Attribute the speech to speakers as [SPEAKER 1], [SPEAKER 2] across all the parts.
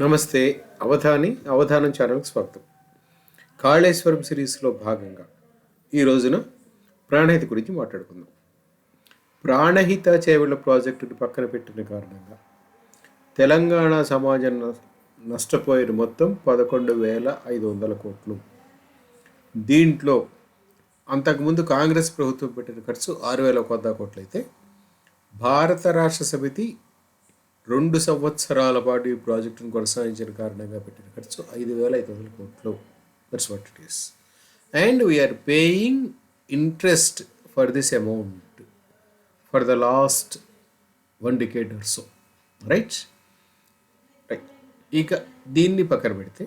[SPEAKER 1] నమస్తే అవధాని అవధానం ఛానల్కి స్వాగతం. కాళేశ్వరం సిరీస్లో భాగంగా ఈ రోజున ప్రాణహిత గురించి మాట్లాడుకుందాం. ప్రాణహిత చేవళ్ళ ప్రాజెక్టును పక్కన పెట్టిన కారణంగా తెలంగాణ సమాజం నష్టపోయిన మొత్తం పదకొండు వేల ఐదు వందల కోట్లు. దీంట్లో అంతకుముందు కాంగ్రెస్ ప్రభుత్వం పెట్టిన ఖర్చు ఆరు వేల వంద కోట్లయితే భారత రాష్ట్ర సమితి రెండు సంవత్సరాల పాటు ఈ ప్రాజెక్టును కొనసాగించిన కారణంగా పెట్టిన ఖర్చు ఐదు వేల ఐదు వందల కోట్లు. That's what it is and we're paying interest for this amount for the last one decade or so right right ఇక దీన్ని పక్కన పెడితే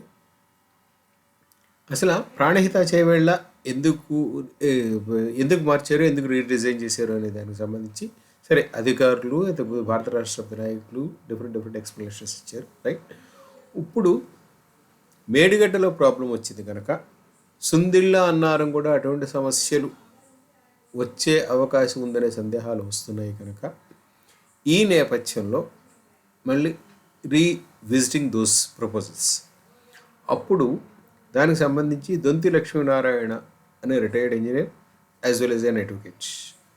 [SPEAKER 1] అసలు ప్రాణహిత చేయవేళ ఎందుకు ఎందుకు మార్చారు ఎందుకు రీడిజైన్ చేశారు అనే దానికి సంబంధించి సరే అధికారులు అయితే భారత రాష్ట్ర నాయకులు డిఫరెంట్ డిఫరెంట్ ఎక్స్ప్లెనేషన్స్ ఇచ్చారు రైట్ ఇప్పుడు మేడిగడ్డలో ప్రాబ్లం వచ్చింది కనుక సుందిళ్ళ అన్నారం కూడా అటువంటి సమస్యలు వచ్చే అవకాశం ఉందనే సందేహాలు వస్తున్నాయి కనుక ఈ నేపథ్యంలో మళ్ళీ రీ విజిటింగ్ దోస్ ప్రపోజల్స్ అప్పుడు దానికి సంబంధించి దొంతి లక్ష్మీనారాయణ అనే retired engineer as well as an advocate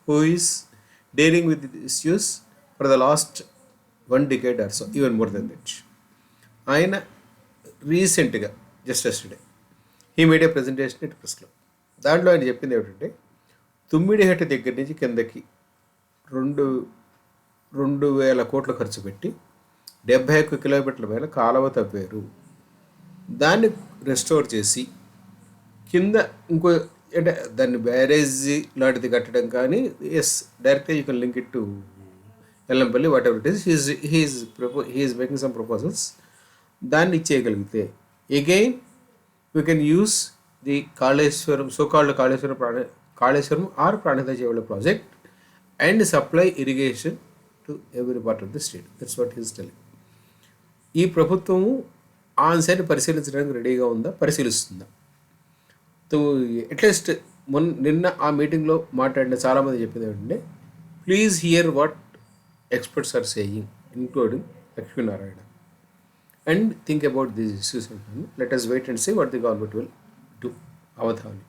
[SPEAKER 1] who is dealing with issues for the last one decade or so even more than that ఆయన రీసెంట్గా జస్ట్ ఎస్టర్డే ఈ మీడియా ప్రజెంటేషన్ ఇట్ ప్రెస్లో దాంట్లో ఆయన చెప్పింది ఏమిటంటే తుమ్మిడిహట్ట దగ్గర నుంచి కిందకి రెండు రెండు వేల కోట్ల ఖర్చు పెట్టి డెబ్బై ఒక్క కిలోమీటర్ల మేర కాలువ తవ్వారు. దాన్ని రెస్టోర్ చేసి కింద ఇంకో అంటే దాన్ని బ్యారేజ్ లాంటిది కట్టడం కానీ ఎస్ డైరెక్ట్గా you can link it to Yellampalli whatever it is he's he is ప్రపో he is making some proposals దాన్ని ఇచ్చేయగలిగితే again you can use the Kaleshwaram సోకాళ్ళు Kaleshwaram ప్రాణ కాళేశ్వరం ఆర్ ప్రాణిత జీవుల project and supply irrigation to every part of the state that's what he's telling ఈ ప్రభుత్వము ఆ పరిశీలించడానికి రెడీగా ఉందా? పరిశీలిస్తుందా? At least మొన్న నిన్న ఆ మీటింగ్లో మాట్లాడిన చాలామంది చెప్పింది ఏంటంటే please hear what experts are saying including Lakshminarayana and think about these issues let us wait and see what the government will do Avadhani.